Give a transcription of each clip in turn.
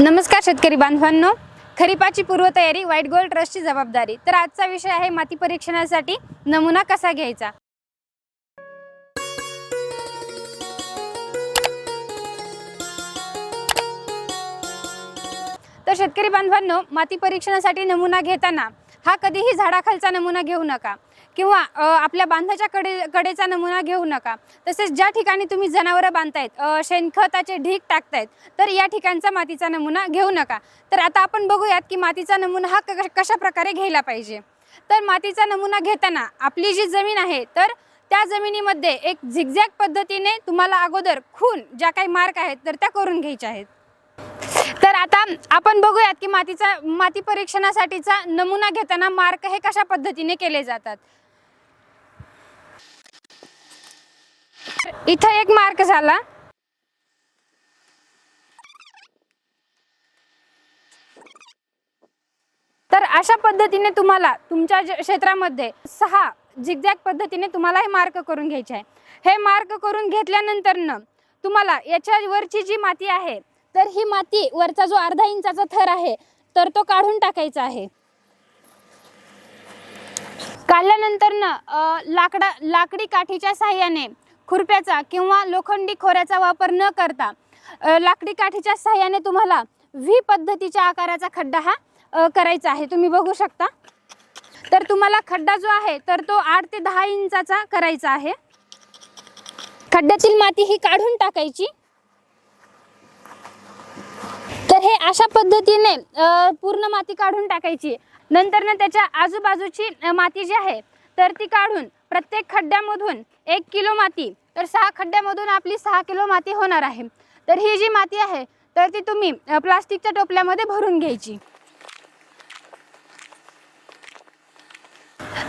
नमस्कार शेतकरी बांधवांनो. खरीपाची पूर्वतयारी व्हाईट गोल्ड ट्रस्टची जबाबदारी. तर आजचा विषय आहे माती परीक्षणासाठी नमुना कसा घ्यायचा? तर शेतकरी बांधवांनो माती परीक्षणासाठी नमुना घेताना हा कधीही झाडाखालचा नमुना घेऊ नका. किंवा आपल्या बांधाच्या कडे कडेचा नमुना घेऊ नका. तसेच ज्या ठिकाणी तुम्ही जनावरं बांधतायत शेणखताचे ढीक टाकतायत तर या ठिकाणचा मातीचा नमुना घेऊ नका. तर आता आपण बघूयात की मातीचा नमुना हा क- कशा प्रकारे घ्यायला पाहिजे. तर मातीचा नमुना घेताना आपली जी जमीन आहे तर त्या जमिनीमध्ये एक झिगझॅग पद्धतीने तुम्हाला अगोदर खून ज्या काही मार्क आहेत तर त्या करून घ्यायच्या आहेत. आता आपण बघूयात की मातीचा माती परीक्षणासाठीचा नमुना घेताना मार्क हे कशा पद्धतीने केले जातात? इथं एक मार्क झाला. तर अशा पद्धतीने तुम्हाला तुमच्या क्षेत्रामध्ये सहा झिगझॅग पद्धतीने तुम्हाला हे मार्क करून घ्यायचे आहे. हे मार्क करून घेतल्यानंतर तुम्हाला याच्यावरची जी माती आहे तर ही माती वरचा जो अर्धा इंचाचा थर आहे तर तो काढून टाकायचा आहे. काढल्यानंतर ना लाकडा लाकडी काठीच्या साह्याने खुरप्याचा किंवा लोखंडी खोऱ्याचा वापर न करता लाकडी काठीच्या साह्याने तुम्हाला व्ही पद्धतीच्या आकाराचा खड्डा हा करायचा आहे. तुम्ही बघू शकता. तर तुम्हाला खड्डा जो आहे तर तो आठ ते दहा इंचाचा करायचा आहे. खड्ड्यातील माती ही काढून टाकायची. तर हे अशा पद्धतीने पूर्ण माती काढून टाकायची. नंतर ना त्याच्या आजूबाजूची माती जी आहे तर ती काढून प्रत्येक खड्ड्यामधून एक किलो माती तर सहा खड्ड्यामधून आपली सहा किलो माती होणार आहे. तर ही जी माती आहे तर ती तुम्ही प्लास्टिकच्या टोपल्यामध्ये भरून घ्यायची.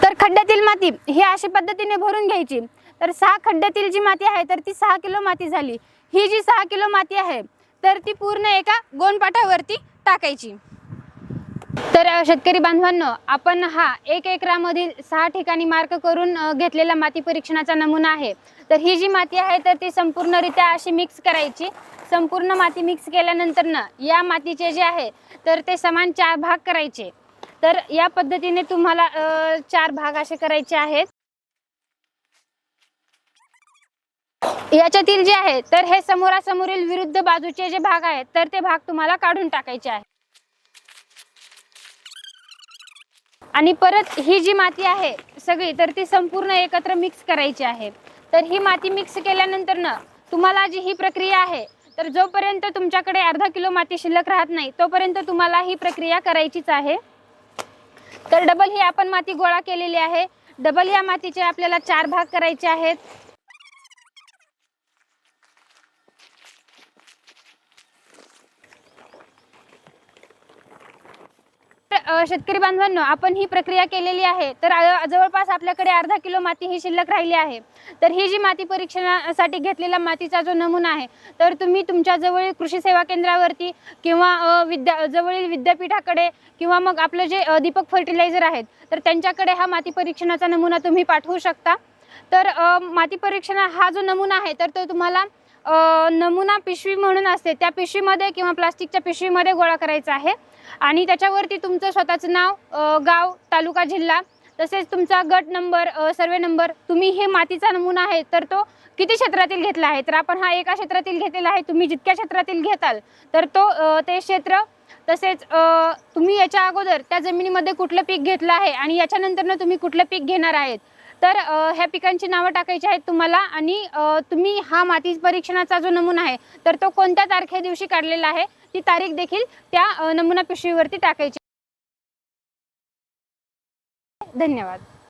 तर खड्ड्यातील माती ही अशा पद्धतीने भरून घ्यायची. तर सहा खड्ड्यातील जी माती आहे तर ती सहा किलो माती झाली. ही जी सहा किलो माती आहे तर ती पूर्ण एका गोणपाटावरती टाकायची. तर शेतकरी बांधवांनो आपण हा एक एकरामधील सहा ठिकाणी मार्क करून घेतलेला माती परीक्षणाचा नमुना आहे. तर ही जी माती आहे तर ती संपूर्णरित्या अशी मिक्स करायची. संपूर्ण माती मिक्स केल्यानंतर ना या मातीचे जे आहे तर ते समान चार भाग करायचे. तर या पद्धतीने तुम्हाला चार भाग असे करायचे आहेत. याच्यातील जे आहे तर हे समोरासमोरील विरुद्ध बाजूचे जे भाग आहेत तर ते भाग तुम्हाला काढून टाकायचे आहे आणि परत ही जी माती आहे सगळी तर ती संपूर्ण एकत्र मिक्स करायची आहे. तर ही माती मिक्स केल्यानंतर ना तुम्हाला जी ही प्रक्रिया आहे तर जोपर्यंत तुमच्याकडे अर्धा किलो माती शिल्लक राहत नाही तोपर्यंत तुम्हाला ही प्रक्रिया करायचीच आहे. तर डबल ही आपण माती गोळा केलेली आहे. डबल या मातीचे आपल्याला चार भाग करायचे आहेत. शेतकरी बांधवांनो आपण ही प्रक्रिया केलेली आहे. तर जवळपास आपल्याकडे अर्धा किलो माती ही शिल्लक राहिली आहे. तर ही जी माती परीक्षणासाठी घेतलेला मातीचा जो नमुना आहे तर तुम्ही तुमच्या जवळील कृषी सेवा केंद्रावरती किंवा विद्या जवळील विद्यापीठाकडे किंवा मग आपलं जे दीपक फर्टिलायझर आहेत तर त्यांच्याकडे हा माती परीक्षणाचा नमुना तुम्ही पाठवू शकता. तर माती परीक्षण हा जो नमुना आहे तर तो तुम्हाला नमुना पिशवी म्हणून असते. त्या पिशवीमध्ये किंवा प्लास्टिकच्या पिशवीमध्ये गोळा करायचा आहे. आणि त्याच्यावरती तुमचं स्वतःचं नाव गाव तालुका जिल्हा तसेच तुमचा गट नंबर सर्वे नंबर तुम्ही हे मातीचा नमुना आहे तर तो किती क्षेत्रातील घेतला आहे? तर आपण हा एका क्षेत्रातील घेतलेला आहे. तुम्ही जितक्या क्षेत्रातील घेताल तर तो ते क्षेत्र तसेच तुम्ही याच्या अगोदर त्या जमिनीमध्ये कुठलं पीक घेतलं आहे? आणि याच्यानंतरनं तुम्ही कुठलं पीक घेणार आहेत? तर ह्या पिकांची नावं टाकायची आहेत तुम्हाला आणि तुम्ही हा माती परीक्षणाचा जो नमुना आहे तर तो कोणत्या तारखे दिवशी काढलेला आहे ती तारीख देखील त्या नमुना पिशवीवरती टाकायची. धन्यवाद.